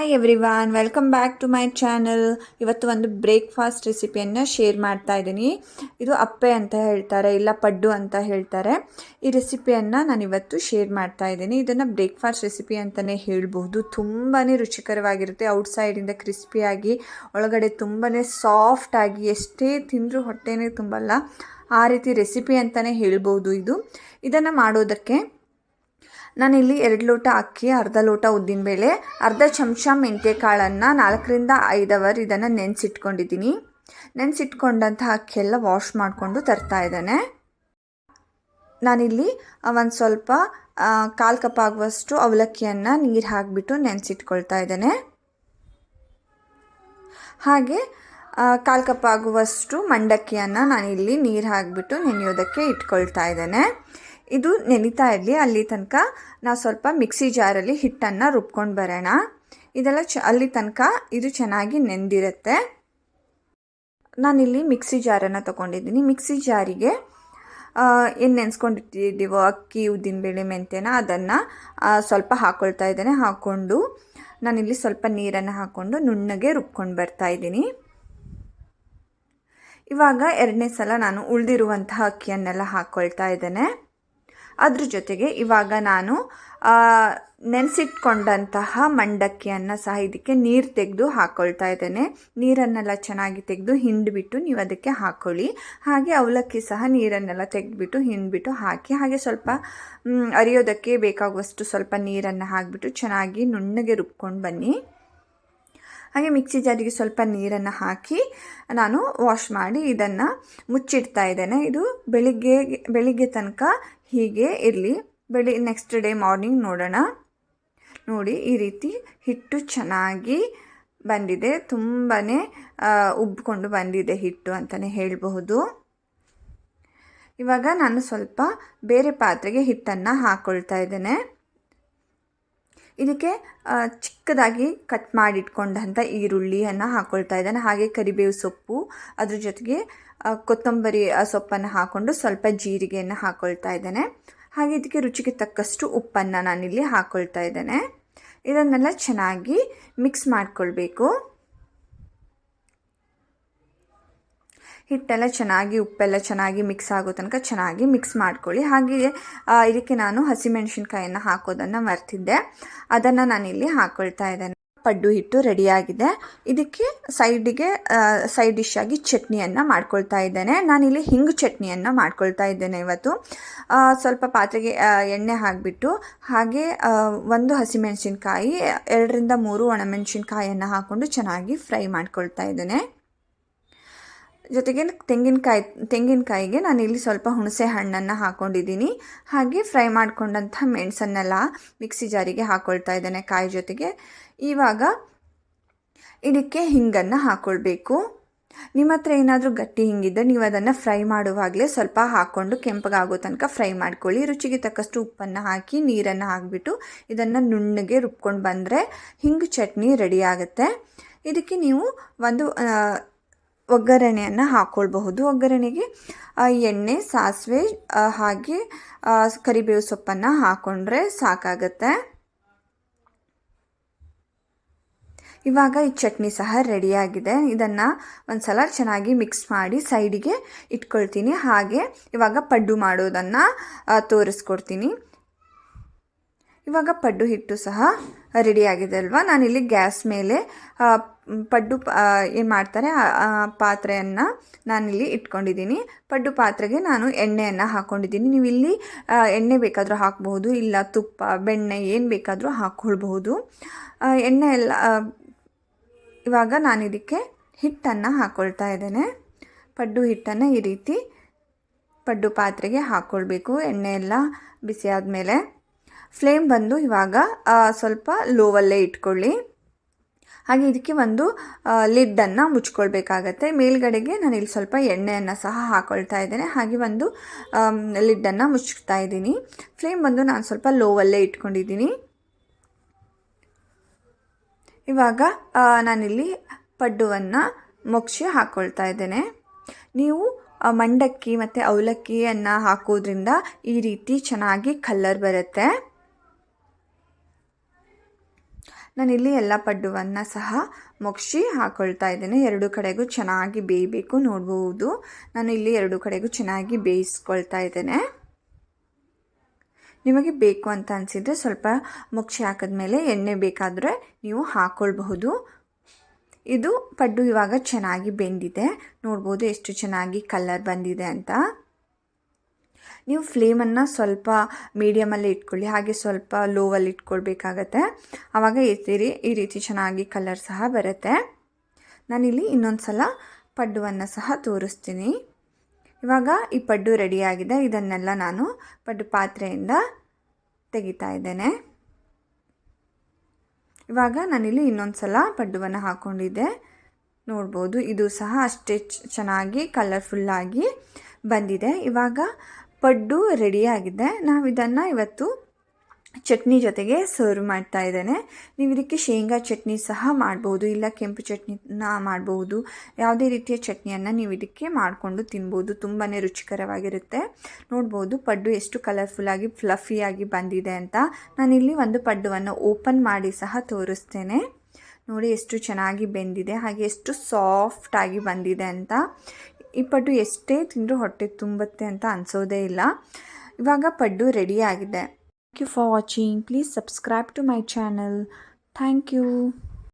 Hi everyone welcome back to my channel ಇವತ್ತು ಒಂದು breakfast ರೆಸಿಪಿಯನ್ನು share ಮಾಡ್ತಾ ಇದ್ದೀನಿ. ಇದು ಅಪ್ಪೆ ಅಂತ ಹೇಳ್ತಾರೆ, ಇಲ್ಲ ಪಡ್ಡು ಅಂತ ಹೇಳ್ತಾರೆ. ಈ ರೆಸಿಪಿಯನ್ನು ನಾನು ಇವತ್ತು ಶೇರ್ ಮಾಡ್ತಾ ಇದ್ದೀನಿ. ಇದನ್ನು ಬ್ರೇಕ್ಫಾಸ್ಟ್ ರೆಸಿಪಿ ಅಂತಲೇ ಹೇಳ್ಬೋದು ತುಂಬಾ ರುಚಿಕರವಾಗಿರುತ್ತೆ ಔಟ್ಸೈಡಿಂದ ಕ್ರಿಸ್ಪಿಯಾಗಿ ಒಳಗಡೆ ತುಂಬಾ ಸಾಫ್ಟಾಗಿ ಎಷ್ಟೇ ತಿಂದರೂ ಹೊಟ್ಟೆನೇ ತುಂಬಲ್ಲ. ಆ ರೀತಿ ರೆಸಿಪಿ ಅಂತಲೇ ಹೇಳ್ಬೋದು ಇದು. ಇದನ್ನು ಮಾಡೋದಕ್ಕೆ ನಾನಿಲ್ಲಿ ಎರಡು ಲೋಟ ಅಕ್ಕಿ, ಅರ್ಧ ಲೋಟ ಉದ್ದಿನಬೇಳೆ ಅರ್ಧ ಚಮಚ ಕಾಳನ್ನು ನಾಲ್ಕರಿಂದ ಐದು ಅವರ್ ಇದನ್ನು ನೆನೆಸಿಟ್ಕೊಂಡಿದ್ದೀನಿ. ನೆನೆಸಿಟ್ಕೊಂಡಂಥ ಅಕ್ಕಿಯೆಲ್ಲ ವಾಶ್ ಮಾಡಿಕೊಂಡು ತರ್ತಾ ಇದ್ದಾನೆ. ನಾನಿಲ್ಲಿ ಒಂದು ಸ್ವಲ್ಪ ಕಾಲು ಕಪ್ ಆಗುವಷ್ಟು ಅವಲಕ್ಕಿಯನ್ನು ನೀರು ಹಾಕಿಬಿಟ್ಟು ನೆನೆಸಿಟ್ಕೊಳ್ತಾ ಇದ್ದಾನೆ. ಹಾಗೆ ಕಾಲು ಕಪ್ ಆಗುವಷ್ಟು ಮಂಡಕ್ಕಿಯನ್ನು ನಾನಿಲ್ಲಿ ನೀರು ಹಾಕಿಬಿಟ್ಟು ನೆನೆಯೋದಕ್ಕೆ ಇಟ್ಕೊಳ್ತಾ ಇದ್ದೇನೆ. ಇದು ನೆನಿತಾ ಇರಲಿ, ಅಲ್ಲಿ ತನಕ ನಾವು ಸ್ವಲ್ಪ ಮಿಕ್ಸಿ ಜಾರಲ್ಲಿ ಹಿಟ್ಟನ್ನು ರುಬ್ಕೊಂಡು ಬರೋಣ. ಇದೆಲ್ಲ ಚ, ಅಲ್ಲಿ ತನಕ ಇದು ಚೆನ್ನಾಗಿ ನೆಂದಿರುತ್ತೆ. ನಾನಿಲ್ಲಿ ಮಿಕ್ಸಿ ಜಾರನ್ನು ತೊಗೊಂಡಿದ್ದೀನಿ. ಮಿಕ್ಸಿ ಜಾರಿಗೆ ಏನು ನೆನೆಸ್ಕೊಂಡಿರ್ತಿದ್ದೀವೋ ಅಕ್ಕಿ ಉದ್ದಿನಬೇಳೆ ಮೆಂತ್ಯನ ಅದನ್ನು ಸ್ವಲ್ಪ ಹಾಕ್ಕೊಳ್ತಾ ಇದ್ದೇನೆ. ಹಾಕ್ಕೊಂಡು ನಾನಿಲ್ಲಿ ಸ್ವಲ್ಪ ನೀರನ್ನು ಹಾಕ್ಕೊಂಡು ನುಣ್ಣಗೆ ರುಬ್ಕೊಂಡು ಬರ್ತಾ ಇದ್ದೀನಿ. ಇವಾಗ ಎರಡನೇ ಸಲ ನಾನು ಉಳಿದಿರುವಂತಹ ಅಕ್ಕಿಯನ್ನೆಲ್ಲ ಹಾಕ್ಕೊಳ್ತಾ ಇದ್ದೇನೆ. ಅದ್ರ ಜೊತೆಗೆ ಇವಾಗ ನಾನು ನೆನೆಸಿಟ್ಕೊಂಡಂತಹ ಮಂಡಕ್ಕಿಯನ್ನು ಸಹ ಇದಕ್ಕೆ ನೀರು ತೆಗೆದು ಹಾಕ್ಕೊಳ್ತಾ ಇದ್ದೇನೆ. ನೀರನ್ನೆಲ್ಲ ಚೆನ್ನಾಗಿ ತೆಗೆದು ಹಿಂಡಿಬಿಟ್ಟು ನೀವು ಅದಕ್ಕೆ ಹಾಕ್ಕೊಳ್ಳಿ ಹಾಗೆ ಅವಲಕ್ಕಿ ಸಹ ನೀರನ್ನೆಲ್ಲ ತೆಗೆದುಬಿಟ್ಟು ಹಿಂಡ್ಬಿಟ್ಟು ಹಾಕಿ, ಹಾಗೆ ಸ್ವಲ್ಪ ಅರಿಯೋದಕ್ಕೆ ಬೇಕಾಗುವಷ್ಟು ಸ್ವಲ್ಪ ನೀರನ್ನು ಹಾಕಿಬಿಟ್ಟು ಚೆನ್ನಾಗಿ ನುಣ್ಣಗೆ ರುಬ್ಕೊಂಡು ಬನ್ನಿ. ಹಾಗೆ ಮಿಕ್ಸಿ ಜಾರಿಗೆ ಸ್ವಲ್ಪ ನೀರನ್ನು ಹಾಕಿ ನಾನು ವಾಶ್ ಮಾಡಿ ಇದನ್ನು ಮುಚ್ಚಿಡ್ತಾ ಇದ್ದೇನೆ. ಇದು ಬೆಳಿಗ್ಗೆ ಬೆಳಿಗ್ಗೆ ತನಕ ಹೀಗೆ ಇರಲಿ. ಬೆಳಿ ನೆಕ್ಸ್ಟ್ ಡೇ ಮಾರ್ನಿಂಗ್ ನೋಡೋಣ. ನೋಡಿ ಈ ರೀತಿ ಹಿಟ್ಟು ಚೆನ್ನಾಗಿ ಬಂದಿದೆ. ತುಂಬಾ ಉಬ್ಬಿಕೊಂಡು ಬಂದಿದೆ ಹಿಟ್ಟು ಅಂತಲೇ ಹೇಳಬಹುದು. ಇವಾಗ ನಾನು ಸ್ವಲ್ಪ ಬೇರೆ ಪಾತ್ರೆಗೆ ಹಿಟ್ಟನ್ನು ಹಾಕ್ಕೊಳ್ತಾ ಇದ್ದೇನೆ. ಇದಕ್ಕೆ ಚಿಕ್ಕದಾಗಿ ಕಟ್ ಮಾಡಿಟ್ಕೊಂಡಂಥ ಈರುಳ್ಳಿಯನ್ನು ಹಾಕ್ಕೊಳ್ತಾ ಇದ್ದಾನೆ. ಹಾಗೆ ಕರಿಬೇವು ಸೊಪ್ಪು, ಅದ್ರ ಜೊತೆಗೆ ಕೊತ್ತಂಬರಿ ಸೊಪ್ಪನ್ನು ಹಾಕ್ಕೊಂಡು ಸ್ವಲ್ಪ ಜೀರಿಗೆಯನ್ನು ಹಾಕ್ಕೊಳ್ತಾ ಇದ್ದಾನೆ. ಹಾಗೆ ಇದಕ್ಕೆ ರುಚಿಗೆ ತಕ್ಕಷ್ಟು ಉಪ್ಪನ್ನು ನಾನಿಲ್ಲಿ ಹಾಕ್ಕೊಳ್ತಾ ಇದ್ದೇನೆ. ಇದನ್ನೆಲ್ಲ ಚೆನ್ನಾಗಿ ಮಿಕ್ಸ್ ಮಾಡಿಕೊಳ್ಬೇಕು. ಹಿಟ್ಟೆಲ್ಲ ಚೆನ್ನಾಗಿ, ಉಪ್ಪೆಲ್ಲ ಚೆನ್ನಾಗಿ ಮಿಕ್ಸ್ ಆಗೋ ತನಕ ಚೆನ್ನಾಗಿ ಮಿಕ್ಸ್ ಮಾಡ್ಕೊಳ್ಳಿ. ಹಾಗೆಯೇ ಇದಕ್ಕೆ ನಾನು ಹಸಿಮೆಣಸಿನ್ಕಾಯನ್ನು ಹಾಕೋದನ್ನು ಮರ್ತಿದ್ದೆ. ಅದನ್ನು ನಾನಿಲ್ಲಿ ಹಾಕ್ಕೊಳ್ತಾ ಇದ್ದೇನೆ. ಪಡ್ಡು ಹಿಟ್ಟು ರೆಡಿಯಾಗಿದೆ. ಇದಕ್ಕೆ ಸೈಡಿಗೆ ಸೈಡ್ ಡಿಶ್ ಆಗಿ ಚಟ್ನಿಯನ್ನು ಮಾಡ್ಕೊಳ್ತಾ ಇದ್ದೇನೆ. ನಾನಿಲ್ಲಿ ಹಿಂಗು ಚಟ್ನಿಯನ್ನು ಮಾಡ್ಕೊಳ್ತಾ ಇದ್ದೇನೆ ಇವತ್ತು. ಸ್ವಲ್ಪ ಪಾತ್ರೆಗೆ ಎಣ್ಣೆ ಹಾಕಿಬಿಟ್ಟು, ಹಾಗೆ ಒಂದು ಹಸಿಮೆಣಸಿನ್ಕಾಯಿ, ಎರಡರಿಂದ ಮೂರು ಒಣಮೆಣಸಿನ್ಕಾಯಿಯನ್ನು ಹಾಕ್ಕೊಂಡು ಚೆನ್ನಾಗಿ ಫ್ರೈ ಮಾಡ್ಕೊಳ್ತಾ ಇದ್ದೇನೆ. ಜೊತೆಗೆ ತೆಂಗಿನಕಾಯಿ, ತೆಂಗಿನಕಾಯಿಗೆ ನಾನು ಇಲ್ಲಿ ಸ್ವಲ್ಪ ಹುಣಸೆ ಹಣ್ಣನ್ನು ಹಾಕ್ಕೊಂಡಿದ್ದೀನಿ ಹಾಗೆ ಫ್ರೈ ಮಾಡ್ಕೊಂಡಂಥ ಮೆಣಸನ್ನೆಲ್ಲ ಮಿಕ್ಸಿ ಜಾರಿಗೆ ಹಾಕ್ಕೊಳ್ತಾ ಇದ್ದೇನೆ ಕಾಯಿ ಜೊತೆಗೆ. ಇವಾಗ ಇದಕ್ಕೆ ಹಿಂಗನ್ನು ಹಾಕ್ಕೊಳ್ಬೇಕು ನಿಮ್ಮ ಹತ್ರ ಏನಾದರೂ ಗಟ್ಟಿ ಹಿಂಗಿದ್ದರೆ ನೀವು ಅದನ್ನು ಫ್ರೈ ಮಾಡುವಾಗಲೇ ಸ್ವಲ್ಪ ಹಾಕ್ಕೊಂಡು ಕೆಂಪಗಾಗೋ ತನಕ ಫ್ರೈ ಮಾಡ್ಕೊಳ್ಳಿ. ರುಚಿಗೆ ತಕ್ಕಷ್ಟು ಉಪ್ಪನ್ನು ಹಾಕಿ ನೀರನ್ನು ಹಾಕಿಬಿಟ್ಟು ಇದನ್ನು ನುಣ್ಣಗೆ ರುಬ್ಕೊಂಡು ಬಂದರೆ ಹಿಂಗೆ ಚಟ್ನಿ ರೆಡಿ ಆಗುತ್ತೆ. ಇದಕ್ಕೆ ನೀವು ಒಂದು ಒಗ್ಗರಣೆಯನ್ನು ಹಾಕ್ಕೊಳ್ಬಹುದು ಒಗ್ಗರಣೆಗೆ ಎಣ್ಣೆ, ಸಾಸಿವೆ ಹಾಗೆ ಕರಿಬೇವು ಸೊಪ್ಪನ್ನು ಹಾಕ್ಕೊಂಡ್ರೆ ಸಾಕಾಗತ್ತೆ. ಇವಾಗ ಈ ಚಟ್ನಿ ಸಹ ರೆಡಿಯಾಗಿದೆ. ಇದನ್ನು ಒಂದು ಸಲ ಚೆನ್ನಾಗಿ ಮಿಕ್ಸ್ ಮಾಡಿ ಸೈಡಿಗೆ ಇಟ್ಕೊಳ್ತೀನಿ. ಹಾಗೆ ಇವಾಗ ಪಡ್ಡು ಮಾಡೋದನ್ನು ತೋರಿಸ್ಕೊಡ್ತೀನಿ. ಇವಾಗ ಪಡ್ಡು ಹಿಟ್ಟು ಸಹ ರೆಡಿಯಾಗಿದೆ ಅಲ್ವಾ? ನಾನಿಲ್ಲಿ ಗ್ಯಾಸ್ ಮೇಲೆ ಪಡ್ಡು ಏನು ಮಾಡ್ತಾರೆ ಪಾತ್ರೆಯನ್ನು ನಾನಿಲ್ಲಿ ಇಟ್ಕೊಂಡಿದ್ದೀನಿ ಪಡ್ಡು ಪಾತ್ರೆಗೆ ನಾನು ಎಣ್ಣೆಯನ್ನು ಹಾಕ್ಕೊಂಡಿದ್ದೀನಿ ನೀವು ಇಲ್ಲಿ ಎಣ್ಣೆ ಬೇಕಾದರೂ ಹಾಕ್ಬಹುದು, ಇಲ್ಲ ತುಪ್ಪ, ಬೆಣ್ಣೆ ಏನು ಬೇಕಾದರೂ ಹಾಕ್ಕೊಳ್ಬಹುದು ಎಣ್ಣೆ ಎಲ್ಲ ಇವಾಗ ನಾನು ಇದಕ್ಕೆ ಹಿಟ್ಟನ್ನು ಹಾಕ್ಕೊಳ್ತಾ ಇದ್ದೇನೆ. ಪಡ್ಡು ಹಿಟ್ಟನ್ನು ಈ ರೀತಿ ಪಡ್ಡು ಪಾತ್ರೆಗೆ ಹಾಕ್ಕೊಳ್ಬೇಕು ಎಣ್ಣೆ ಎಲ್ಲ ಬಿಸಿ ಆದಮೇಲೆ. ಫ್ಲೇಮ್ ಬಂದು ಇವಾಗ ಸ್ವಲ್ಪ ಲೋವಲ್ಲೇ ಇಟ್ಕೊಳ್ಳಿ. ಹಾಗೆ ಇದಕ್ಕೆ ಒಂದು ಲಿಡ್ಡನ್ನು ಮುಚ್ಕೊಳ್ಬೇಕಾಗತ್ತೆ. ಮೇಲ್ಗಡೆಗೆ ನಾನು ಇಲ್ಲಿ ಸ್ವಲ್ಪ ಎಣ್ಣೆಯನ್ನು ಸಹ ಹಾಕ್ಕೊಳ್ತಾ ಇದ್ದೇನೆ. ಹಾಗೆ ಒಂದು ಲಿಡ್ಡನ್ನು ಮುಚ್ತಾ ಇದ್ದೀನಿ. ಫ್ಲೇಮ್ ಬಂದು ನಾನು ಸ್ವಲ್ಪ ಲೋವಲ್ಲೇ ಇಟ್ಕೊಂಡಿದ್ದೀನಿ. ಇವಾಗ ನಾನಿಲ್ಲಿ ಪಡ್ಡುವನ್ನು ಮುಗಿಸಿ ಹಾಕ್ಕೊಳ್ತಾ ಇದ್ದೇನೆ. ನೀವು ಮಂಡಕ್ಕಿ ಮತ್ತು ಅವಲಕ್ಕಿಯನ್ನು ಹಾಕೋದ್ರಿಂದ ಈ ರೀತಿ ಚೆನ್ನಾಗಿ ಕಲ್ಲರ್ ಬರುತ್ತೆ. ನಾನಿಲ್ಲಿ ಎಲ್ಲ ಪಡ್ಡುವನ್ನು ಸಹ ಮುಗಿಸಿ ಹಾಕೊಳ್ತಾ ಇದ್ದೇನೆ. ಎರಡು ಕಡೆಗೂ ಚೆನ್ನಾಗಿ ಬೇಯಬೇಕು ನೋಡ್ಬೋದು. ನಾನು ಇಲ್ಲಿ ಎರಡು ಕಡೆಗೂ ಚೆನ್ನಾಗಿ ಬೇಯಿಸ್ಕೊಳ್ತಾ ಇದ್ದೇನೆ. ನಿಮಗೆ ಬೇಕು ಅಂತ ಅನಿಸಿದರೆ ಸ್ವಲ್ಪ ಮುಗ್ಸಿ ಹಾಕಿದ್ಮೇಲೆ ಎಣ್ಣೆ ಬೇಕಾದರೆ ನೀವು ಹಾಕ್ಕೊಳ್ಬಹುದು ಇದು ಪಡ್ಡು ಇವಾಗ ಚೆನ್ನಾಗಿ ಬೆಂದಿದೆ. ನೋಡ್ಬೋದು ಎಷ್ಟು ಚೆನ್ನಾಗಿ ಕಲರ್ ಬಂದಿದೆ ಅಂತ. ನೀವು ಫ್ಲೇಮನ್ನು ಸ್ವಲ್ಪ ಮೀಡಿಯಮಲ್ಲಿ ಇಟ್ಕೊಳ್ಳಿ, ಹಾಗೆ ಸ್ವಲ್ಪ ಲೋವಲ್ಲಿ ಇಟ್ಕೊಳ್ಬೇಕಾಗತ್ತೆ. ಆವಾಗ ಎತ್ತೀರಿ, ಈ ರೀತಿ ಚೆನ್ನಾಗಿ ಕಲರ್ ಸಹ ಬರುತ್ತೆ. ನಾನಿಲ್ಲಿ ಇನ್ನೊಂದು ಸಲ ಪಡ್ಡುವನ್ನು ಸಹ ತೋರಿಸ್ತೀನಿ. ಇವಾಗ ಈ ಪಡ್ಡು ರೆಡಿಯಾಗಿದೆ, ಇದನ್ನೆಲ್ಲ ನಾನು ಪಡ್ಡು ಪಾತ್ರೆಯಿಂದ ತೆಗಿತಾ ಇದ್ದೇನೆ. ಇವಾಗ ನಾನಿಲ್ಲಿ ಇನ್ನೊಂದು ಸಲ ಪಡ್ಡುವನ್ನು ಹಾಕ್ಕೊಂಡಿದ್ದೆ ನೋಡ್ಬೋದು, ಇದು ಸಹ ಅಷ್ಟೇ ಚೆನ್ನಾಗಿ ಕಲರ್ಫುಲ್ಲಾಗಿ ಬಂದಿದೆ. ಇವಾಗ ಪಡ್ಡು ರೆಡಿಯಾಗಿದೆ ನಾವು ಇದನ್ನು ಇವತ್ತು ಚಟ್ನಿ ಜೊತೆಗೆ ಸರ್ವ್ ಮಾಡ್ತಾ ಇದ್ದೇನೆ. ನೀವು ಇದಕ್ಕೆ ಶೇಂಗಾ ಚಟ್ನಿ ಸಹ ಮಾಡ್ಬೋದು, ಇಲ್ಲ ಕೆಂಪು ಚಟ್ನಿನ ಮಾಡ್ಬೋದು. ಯಾವುದೇ ರೀತಿಯ ಚಟ್ನಿಯನ್ನು ನೀವು ಇದಕ್ಕೆ ಮಾಡಿಕೊಂಡು ತಿನ್ಬೋದು. ತುಂಬಾ ರುಚಿಕರವಾಗಿರುತ್ತೆ. ನೋಡ್ಬೋದು ಪಡ್ಡು ಎಷ್ಟು ಕಲರ್ಫುಲ್ಲಾಗಿ ಫ್ಲಫಿಯಾಗಿ ಬಂದಿದೆ ಅಂತ. ನಾನಿಲ್ಲಿ ಒಂದು ಪಡ್ಡುವನ್ನು ಓಪನ್ ಮಾಡಿ ಸಹ ತೋರಿಸ್ತೇನೆ. ನೋಡಿ ಎಷ್ಟು ಚೆನ್ನಾಗಿ ಬೆಂದಿದೆ, ಹಾಗೆ ಎಷ್ಟು ಸಾಫ್ಟಾಗಿ ಬಂದಿದೆ ಅಂತ. ಈ ಪಡ್ಡು ಎಷ್ಟೇ ತಿಂದರೂ ಹೊಟ್ಟೆ ತುಂಬುತ್ತೆ ಅಂತ ಅನಿಸೋದೇ ಇಲ್ಲ. ಇವಾಗ ಪಡ್ಡು ಆಗಿದೆ. Thank you for watching please subscribe to my channel thank you